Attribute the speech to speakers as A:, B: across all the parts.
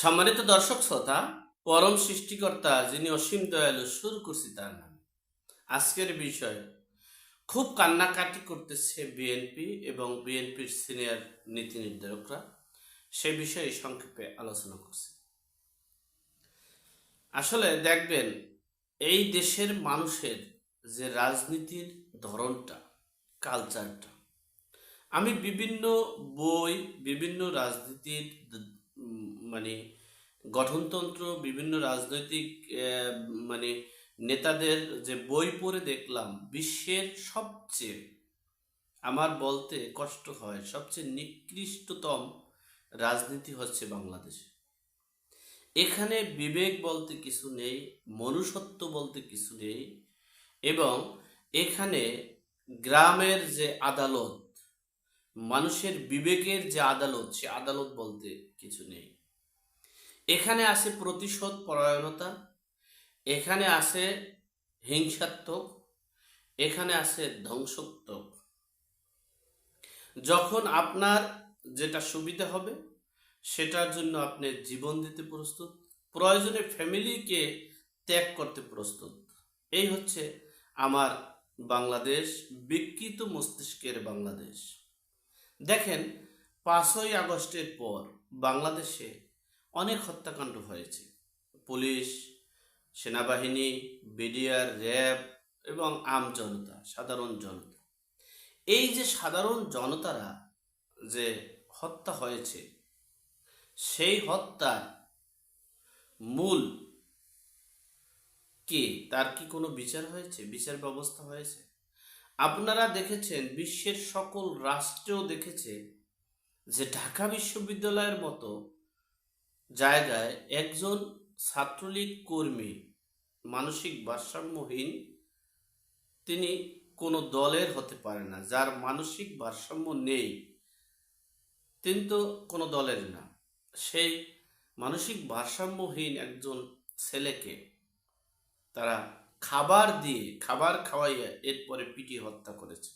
A: সম্মানিত দর্শক শ্রোতা, পরম সৃষ্টিকর্তা যিনি অসীম দয়ালু শুরু করছি তার নাম। আজকের বিষয়, খুব কান্নাকাটি করতেছে বিএনপি এবং বিএনপির সিনিয়র নীতি নির্ধারকরা। সে বিষয়ে সংক্ষেপে আলোচনা করছি। আসলে দেখবেন, এই দেশের মানুষের যে রাজনীতির ধরনটা কালচারটা আমি বিভিন্ন বই, বিভিন্ন রাজনীতির মানে গঠনতন্ত্র, বিভিন্ন রাজনৈতিক মানে নেতাদের যে বই পড়ে দেখলাম, বিশ্বের সবচেয়ে, আমার বলতে কষ্ট হয়, সবচেয়ে নিকৃষ্টতম রাজনীতি হচ্ছে বাংলাদেশ। এখানে বিবেক বলতে কিছু নেই, মনুষ্যত্ব বলতে কিছু নেই, এবং এখানে গ্রামের যে আদালত, মানুষের বিবেকের যে আদালত, সে আদালত বলতে কিছু নেই। এখানে আছে প্রতিশোধ পরায়ণতা, এখানে আছে হিংসাত্মক, এখানে আছে ধ্বংসাত্মক যখন আপনার যেটা সুবিধা হবে, সেটার জন্য আপনি জীবন দিতে প্রস্তুত, প্রয়োজনে ফ্যামিলিকে ত্যাগ করতে প্রস্তুত। এই হচ্ছে আমার বাংলাদেশ, বিকৃত মস্তিষ্কের বাংলাদেশ। দেখেন, পাঁচই আগস্টের পর বাংলাদেশে অনেক হত্যাকাণ্ড হয়েছে। পুলিশ, সেনাবাহিনী, বিডিআর, র্যাব এবং আম জনতা, সাধারণ জনতা। এই যে সাধারণ জনতারা যে হত্যা হয়েছে, সেই হত্যার মূল কে? তার কি কোনো বিচার হয়েছে? বিচার ব্যবস্থা হয়েছে? আপনারা দেখেছেন, বিশ্বের সকল রাষ্ট্রেও দেখেছে যে ঢাকা বিশ্ববিদ্যালয়ের মতো জায়গায় একজন ছাত্রলীগ কর্মী মানসিক ভারসাম্যহীন, তিনি কোনো দলের হতে পারে না, যার মানসিক ভারসাম্য নেই, তিনি তো কোনো দলের না। সেই মানসিক ভারসাম্যহীন একজন ছেলেকে তারা খাবার দিয়ে, খাবার খাওয়াইয়া এরপরে পিটিয়ে হত্যা করেছে।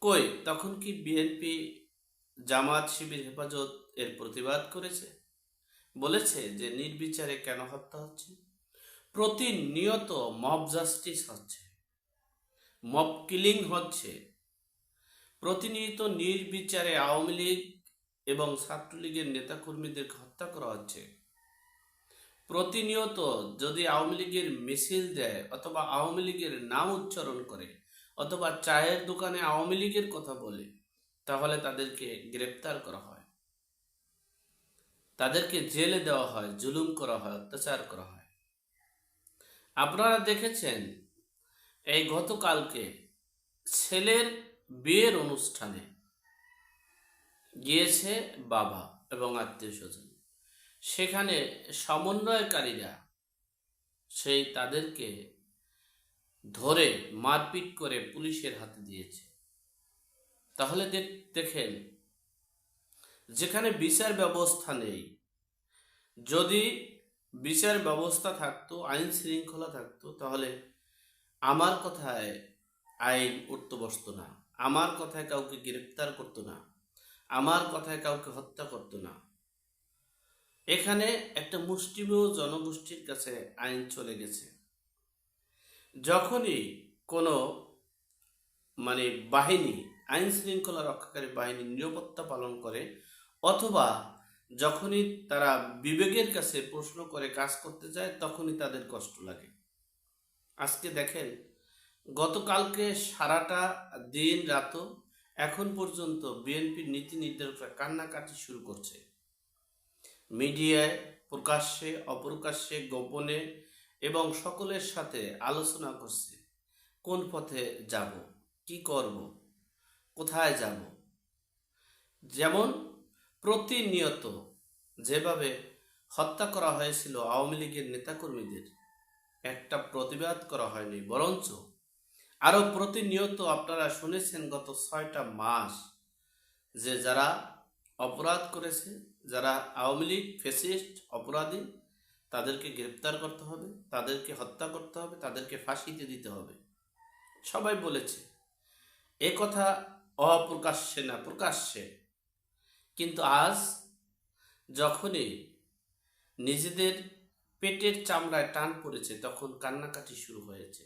A: কই, তখন কি বিএনপি জামাত শিবির হেফাজত এর প্রতিবাদ করেছে? বলেছে যে নির্বিচারে কেন হত্যা হচ্ছে? প্রতিনিয়ত মব জাস্টিস হচ্ছে, মব কিলিং হচ্ছে। প্রতিনিয়ত নির্বিচারে আওয়ামী লীগ এবং ছাত্রলীগের নেতাকর্মীদেরকে হত্যা করা হচ্ছে। প্রতিনিয়ত যদি আওয়ামী লীগের মিছিল দেয় অথবা আওয়ামী লীগের নাম উচ্চারণ করে অথবা চায়ের দোকানে আওয়ামী লীগের কথা বলে, তাহলে তাদেরকে গ্রেপ্তার করা হয়। তাদেরকে জেলে দেওয়া হয়, জুলুম করা হয়, অত্যাচার করা হয়। আপনারা দেখেছেন, এই গতকালকে ছেলের বিয়ের অনুষ্ঠানে গিয়েছে বাবা এবং আত্মীয় স্বজন। সেখানে সমন্বয়কারীরা সেই তাদেরকে ধরে মারপিট করে পুলিশের হাতে দিয়েছে। তাহলে দেখ- দেখেন যেখানে বিচার ব্যবস্থা নেই। যদি বিচার ব্যবস্থা থাকতো, আইন শৃঙ্খলা থাকতো, তাহলে আমার কথায় আইন উঠতে বসতো না। আমার কথায় কাউকে গ্রেপ্তার করতো না। আমার কথায় কাউকে হত্যা করতো না। এখানে একটা মুষ্টিমেয় জনগোষ্ঠীর কাছে আইন চলে গেছে। যখনই কোনো মানে বাহিনী, আইন শৃঙ্খলা রক্ষাকারী বাহিনী নিরাপত্তা পালন করে অথবা যখনই তারা বিবেকের কাছে প্রশ্ন করে, কাজ করতে যায়, তখনই তাদের কষ্ট লাগে। আজকে দেখেন, গতকালকে সারাটা দিন রাত এখন পর্যন্ত বিএনপির নীতি নির্ধারকরা কান্নাকাটি শুরু করছে। মিডিয়ায় প্রকাশ্যে, অপ্রকাশ্যে, গোপনে এবং সকলের সাথে আলোচনা করছে, কোন পথে যাব, কি করব, কোথায় যাব। যেমন প্রতিনিয়ত যেভাবে হত্যা করা হয়েছিল আওয়ামী লীগের নেতাকর্মীদের, একটা প্রতিবাদ করা হয়নি। বরঞ্চ আরও প্রতিনিয়ত আপনারা শুনেছেন গত ছয়টা মাস যে যারা অপরাধ করেছে, যারা আওয়ামী লীগ ফেসিস্ট অপরাধী, তাদেরকে গ্রেপ্তার করতে হবে, তাদেরকে হত্যা করতে হবে, তাদেরকে ফাঁসিতে দিতে হবে। সবাই বলেছে, এ কথা অপ্রকাশ্যে না, প্রকাশ্যে। কিন্তু আজ যখনই নিজেদের পেটের চামড়ায় টান পড়েছে, তখন কান্নাকাটি শুরু হয়েছে।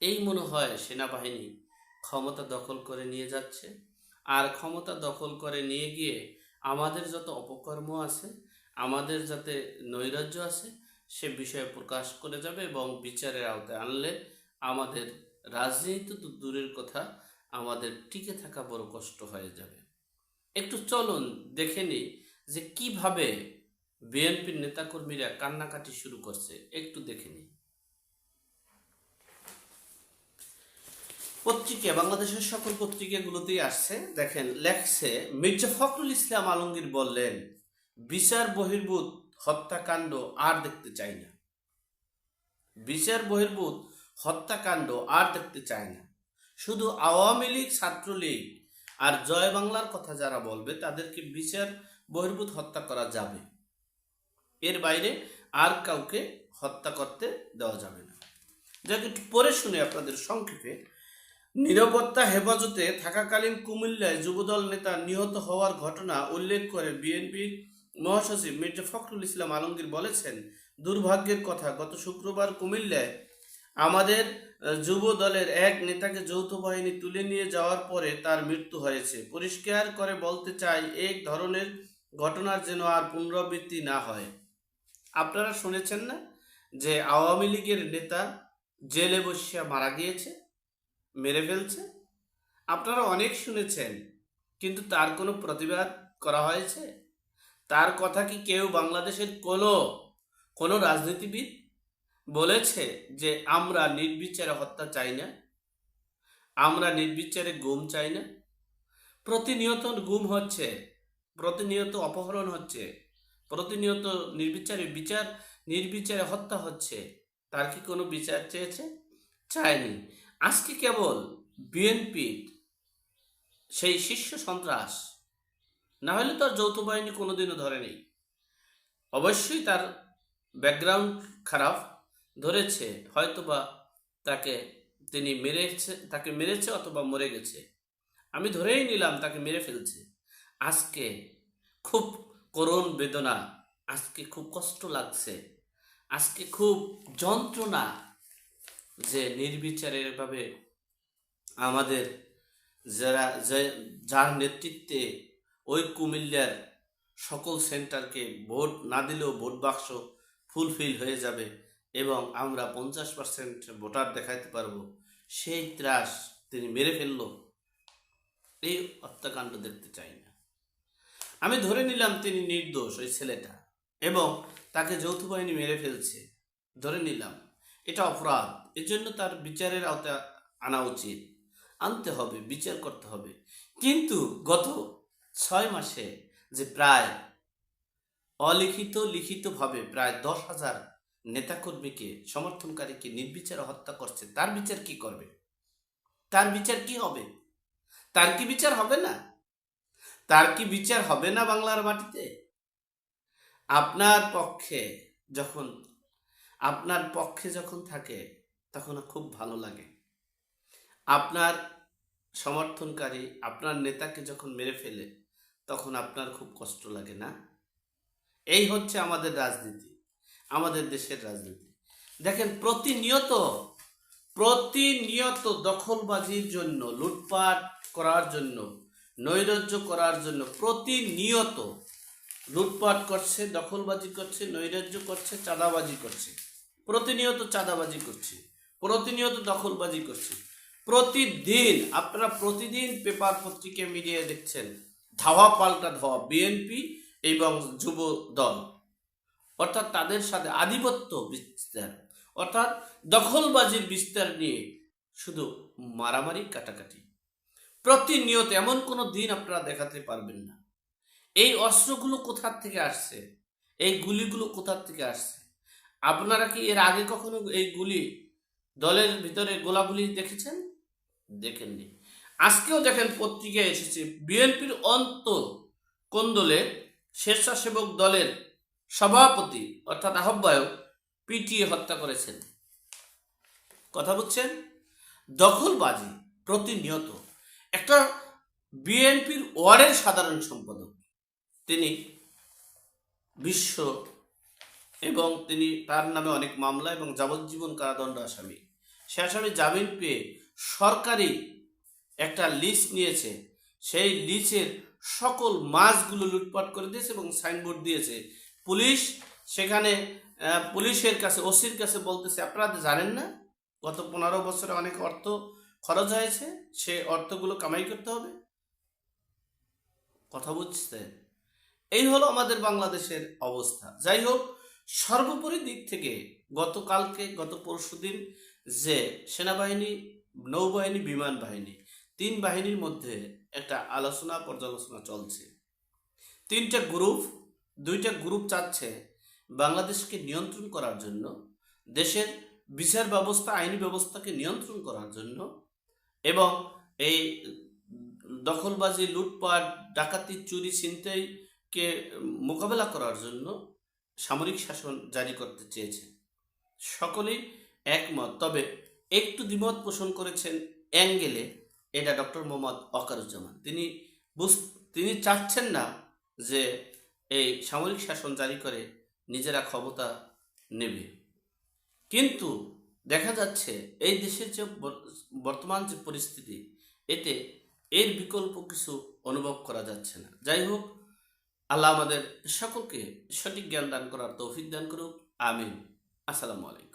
A: এই মনে হয় সেনাবাহিনী ক্ষমতা দখল করে নিয়ে যাচ্ছে। আর ক্ষমতা দখল করে নিয়ে গিয়ে আমাদের যত অপকর্ম আছে, আমাদের যাতে নৈরাজ্য আছে, সে বিষয়ে প্রকাশ করে যাবে এবং বিচারের আওতায় আনলে আমাদের রাজনীতি তো দূরের কথা, আমাদের টিকে থাকা বড় কষ্ট হয়ে যাবে। একটু চলুন, দেখে নিই যে কীভাবে বিএনপির নেতাকর্মীরা কান্নাকাটি শুরু করছে। একটু দেখে নিই। পত্রিকা, বাংলাদেশের সকল পত্রিকাগুলোতেই আসছে। দেখেন, লেখছে, মির্জা ফখরুল ইসলাম আলমগীর বললেন, বিচার, বহির্ভূত, হত্যাকাণ্ড আর দেখতে চাই না। বিচার, বহির্ভূত, হত্যাকাণ্ড আর দেখতে চায় না। শুধু আওয়ামী লীগ, ছাত্রলীগ আর জয় বাংলার কথা যারা বলবে, তাদেরকে বিচার বহির্ভূত হত্যা করা যাবে। এর বাইরে আর কাউকে হত্যা করতে দেওয়া যাবে না। যাকে, একটু পরে শুনে আপনাদের সংক্ষেপে। নিরাপত্তা হেফাজতে থাকাকালীন কুমিল্লায় যুবদল নেতা নিহত হওয়ার ঘটনা উল্লেখ করে বিএনপির মহাসচিব মির্জা ফখরুল ইসলাম আলমগীর বলেছেন, দুর্ভাগ্যের কথা, গত শুক্রবার কুমিল্লায় আমাদের যুব দলের এক নেতাকে যৌথ বাহিনী তুলে নিয়ে যাওয়ার পরে তার মৃত্যু হয়েছে। পরিষ্কার করে বলতে চাই, এক ধরনের ঘটনার যেন আর পুনরাবৃত্তি না হয়। আপনারা শুনেছেন না যে আওয়ামী লীগের নেতা জেলে বসিয়া মারা গিয়েছে, মেরে ফেলছে? আপনারা অনেক শুনেছেন, কিন্তু তার কোনো প্রতিবাদ করা হয়েছে? তার কথা কি কেউ বাংলাদেশের কোনো কোনো রাজনীতিবিদ বলেছে যে, আমরা নির্বিচারে হত্যা চাই না। আমরা নির্বিচারে গুম চাই না। প্রতিনিয়ত গুম হচ্ছে, প্রতিনিয়ত অপহরণ হচ্ছে, প্রতিনিয়ত নির্বিচারে বিচার, নির্বিচারে হত্যা হচ্ছে। তার কি কোনো বিচার চেয়েছে? চায়নি। আজকে কেবল বিএনপির সেই শীর্ষ সন্ত্রাস, না হলে তো আর যৌথ বাহিনী কোনোদিনও ধরে নেই। অবশ্যই তার ব্যাকগ্রাউন্ড খারাপ ধরেছে, হয়তোবা তাকে তিনি মেরেছে, তাকে মেরেছে অথবা মরে গেছে। আমি ধরেই নিলাম তাকে মেরে ফেলছে। আজকে খুব করুণ বেদনা, আজকে খুব কষ্ট লাগছে, আজকে খুব যন্ত্রণা যে নির্বিচারে এভাবে আমাদের যারা, যে- যার নেতৃত্বে ওই কুমিল্লার সকল সেন্টারকে ভোট না দিলেও ভোট বাক্স ফুলফিল হয়ে যাবে। এবং আমরা পঞ্চাশ পার্সেন্ট ভোটার দেখাইতে পারব, সেই ত্রাস তিনি মেরে ফেলল। এই হত্যাকাণ্ড দেখতে চাই না। আমি ধরে নিলাম তিনি নির্দোষ ওই ছেলেটা এবং তাকে যৌথ বাহিনী মেরে ফেলছে। ধরে নিলাম। এটা অপরাধ। এজন্য তার বিচারের আওতায় আনা উচিত। আনতে হবে, বিচার করতে হবে। কিন্তু গত ছয় মাসে যে প্রায় অলিখিত লিখিতভাবে প্রায় দশ হাজার নেতাকর্মীকে সমর্থনকারীকে নির্বিচারে হত্যা করছে, তার বিচার কি করবে? তার বিচার কি হবে? তার কি বিচার হবে না? তার কি বিচার হবে না বাংলার মাটিতে? আপনার পক্ষে যখন, আপনার পক্ষে যখন থাকে, তখন খুব ভালো লাগে। আপনার সমর্থনকারী, আপনার নেতাকে যখন মেরে ফেলে, তখন আপনার খুব কষ্ট লাগে না? এই হচ্ছে আমাদের রাজনীতি। আমাদের দেশের রাজনীতি। দেখেন, প্রতিনিয়ত প্রতিনিয়ত দখলবাজির জন্য, লুটপাট করার জন্য, নৈরাজ্য করার জন্য, প্রতিনিয়ত লুটপাট করছে, দখলবাজি করছে, নৈরাজ্য করছে, চাঁদাবাজি করছে। প্রতিনিয়ত চাঁদাবাজি করছে, প্রতিনিয়ত দখলবাজি করছে। প্রতিদিন, আপনারা প্রতিদিন পেপার পত্রিকা মিডিয়ায় দেখছেন, ধাওয়া পাল্টা ধাওয়া, বিএনপি এবং যুব দল। অর্থাৎ তাদের সাথে আধিপত্য বিস্তার। অর্থাৎ দখলবাজির বিস্তার নিয়ে শুধু মারামারি, কাটাকাটি। প্রতিনিয়ত এমন কোনো দিন আপনারা দেখাতে পারবেন না। এই অস্ত্রগুলো কোথার থেকে আসছে? এই গুলিগুলো কোথার থেকে আসছে? আপনারা কি এর আগে কখনো এই গুলি দলের ভিতরে গোলাগুলি দেখেছেন? দেখেননি। আজকেও দেখেন পত্রিকায় এসেছে, বিএনপির অন্ত কোন্দলে স্বেচ্ছাসেবক দলের সভাপতি, অর্থাৎ আহ্বায়ক পিটিয়ে হত্যা করেছেন। কথা বুঝছেন? দখলবাজি প্রতিনিয়ত। একটা বিএনপির ওয়ার্ডের সাধারণ সম্পাদক, তিনি বিশ্ব এবং তিনি তার নামে অনেক মামলা এবং যাবজ্জীবন কারাদণ্ড আসামি। সে আসামি জামিন পেয়ে সরকারি একটা লিস্ট নিয়েছে। সেই লিচের সকল মাছগুলো লুটপাট করে দিয়েছে এবং সাইনবোর্ড দিয়েছে পুলিশ সেখানে পুলিশের কাছে, ওসির কাছে বলতেছে, আপনারা জানেন না, গত পনেরো বছরে অনেক অর্থ খরচ হয়েছে, সে অর্থগুলো কামাই করতে হবে। কথা বুঝছেন এই হলো আমাদের বাংলাদেশের অবস্থা। যাই হোক, সর্বোপরি দিক থেকে গতকালকে, গত পরশুদিন যে সেনাবাহিনী, নৌবাহিনী, বিমান বাহিনী, তিন বাহিনীর মধ্যে একটা আলোচনা, পর্যালোচনা চলছে। তিনটা গ্রুপ দুইটা গ্রুপ চাচ্ছে বাংলাদেশকে নিয়ন্ত্রণ করার জন্য, দেশের বিচার ব্যবস্থা, আইনি ব্যবস্থাকে নিয়ন্ত্রণ করার জন্য এবং এই দখলবাজি, লুটপাট, ডাকাতি, চুরি, ছিনতাইকে মোকাবেলা করার জন্য সামরিক শাসন জারি করতে চেয়েছে। সকলেই একমত, তবে একটু দ্বিমত পোষণ করেছেন অ্যাঙ্গেলে এটা ডক্টর মোহাম্মদ অকারুজ্জামান। তিনি বুঝ, তিনি চাচ্ছেন না যে এই সামরিক শাসন জারি করে নিজেরা ক্ষমতা নেবে। কিন্তু দেখা যাচ্ছে এই দেশের যে বর্তমান যে পরিস্থিতি, এতে এর বিকল্প কিছু অনুভব করা যাচ্ছে না। যাই হোক, আল্লাহ আমাদের সকলকে সঠিক জ্ঞান দান করার তৌফিক দান করুক। আমিন। আসসালামু আলাইকুম।